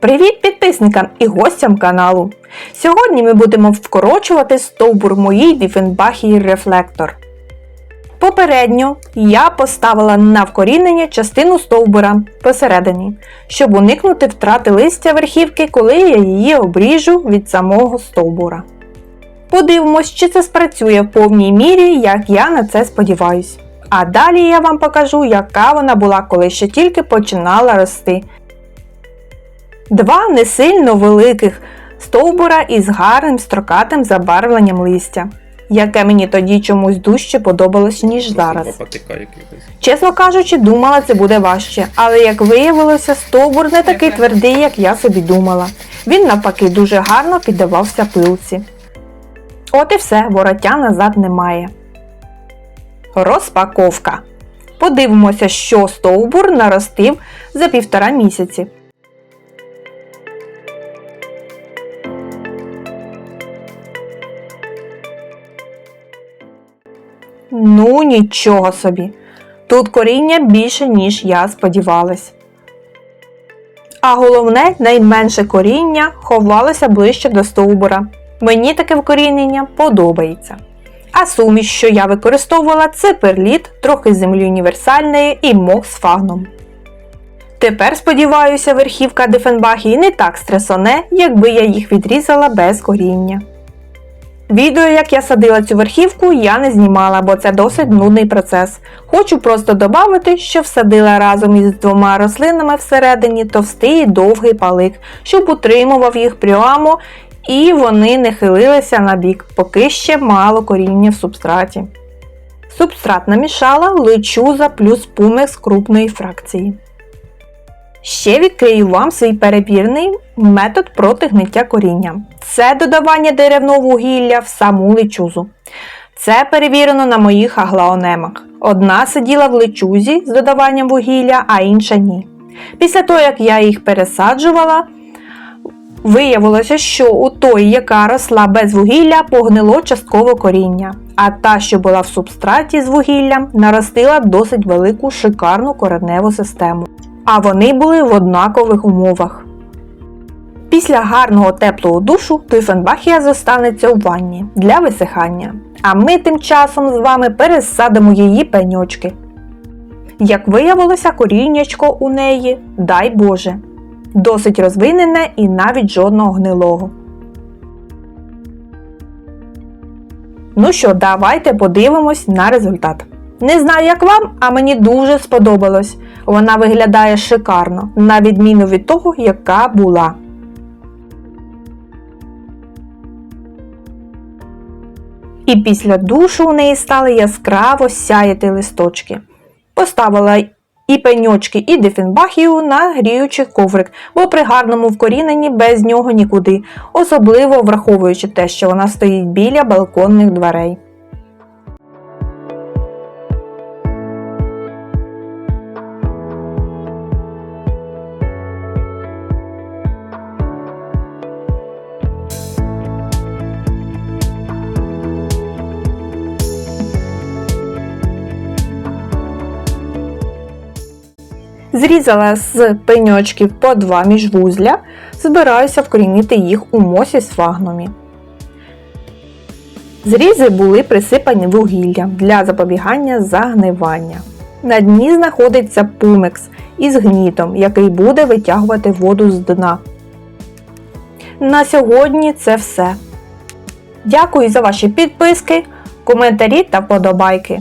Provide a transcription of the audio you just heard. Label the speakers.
Speaker 1: Привіт підписникам і гостям каналу! Сьогодні ми будемо вкорочувати стовбур моїй Діфенбахії рефлектор. Попередньо я поставила на вкорінення частину стовбура посередині, щоб уникнути втрати листя верхівки, коли я її обріжу від самого стовбура. Подивимось, чи це спрацює в повній мірі, як я на це сподіваюсь. А далі я вам покажу, яка вона була, коли ще тільки починала рости. Два не сильно великих стовбура із гарним строкатим забарвленням листя, яке мені тоді чомусь дужче подобалось, ніж зараз. Чесно кажучи, думала, це буде важче, але як виявилося, стовбур не такий твердий, як я собі думала. Він навпаки дуже гарно піддавався пилці. От і все, вороття назад немає. Розпаковка. Подивимося, що стовбур наростив за півтора місяці. Ну, нічого собі. Тут коріння більше, ніж я сподівалась. А головне, найменше коріння ховалося ближче до стовбура. Мені таке вкорінення подобається. А суміш, що я використовувала, це перліт, трохи землі універсальної і мох з фагном. Тепер, сподіваюся, верхівка Дефенбахії не так стресоне, якби я їх відрізала без коріння. Відео, як я садила цю верхівку, я не знімала, бо це досить нудний процес. Хочу просто додати, що всадила разом із двома рослинами всередині товстий і довгий палик, щоб утримував їх прямо і вони не хилилися на бік, поки ще мало коріння в субстраті. Субстрат намішала лечуза плюс пумекс крупної фракції. Ще відкрию вам свій перебірний метод проти гниття коріння. Це додавання деревного вугілля в саму лечузу. Це перевірено на моїх аглаонемах. Одна сиділа в лечузі з додаванням вугілля, а інша ні. Після того, як я їх пересаджувала, виявилося, що у той, яка росла без вугілля, погнило частково коріння, а та, що була в субстраті з вугіллям, наростила досить велику шикарну кореневу систему а вони були в однакових умовах. Після гарного теплого душу Тюфенбахія зостанеться у ванні для висихання, а ми тим часом з вами пересадимо її пеньочки. Як виявилося, коріннячко у неї, дай Боже, досить розвинене і навіть жодного гнилого. Ну що, давайте подивимось на результат. Не знаю, як вам, а мені дуже сподобалось. Вона виглядає шикарно, на відміну від того, яка була. І після душу у неї стали яскраво сяяти листочки. Поставила і пеньочки, і дефінбахію на гріючий коврик, бо при гарному вкоріненні без нього нікуди, особливо враховуючи те, що вона стоїть біля балконних дверей. Зрізала з пеньочків по два міжвузля, збираюся вкорінити їх у мосі з. Зрізи були присипані вугіллям для запобігання загнивання. На дні знаходиться пумекс із гнітом, який буде витягувати воду з дна. На сьогодні це все. Дякую за ваші підписки, коментарі та вподобайки.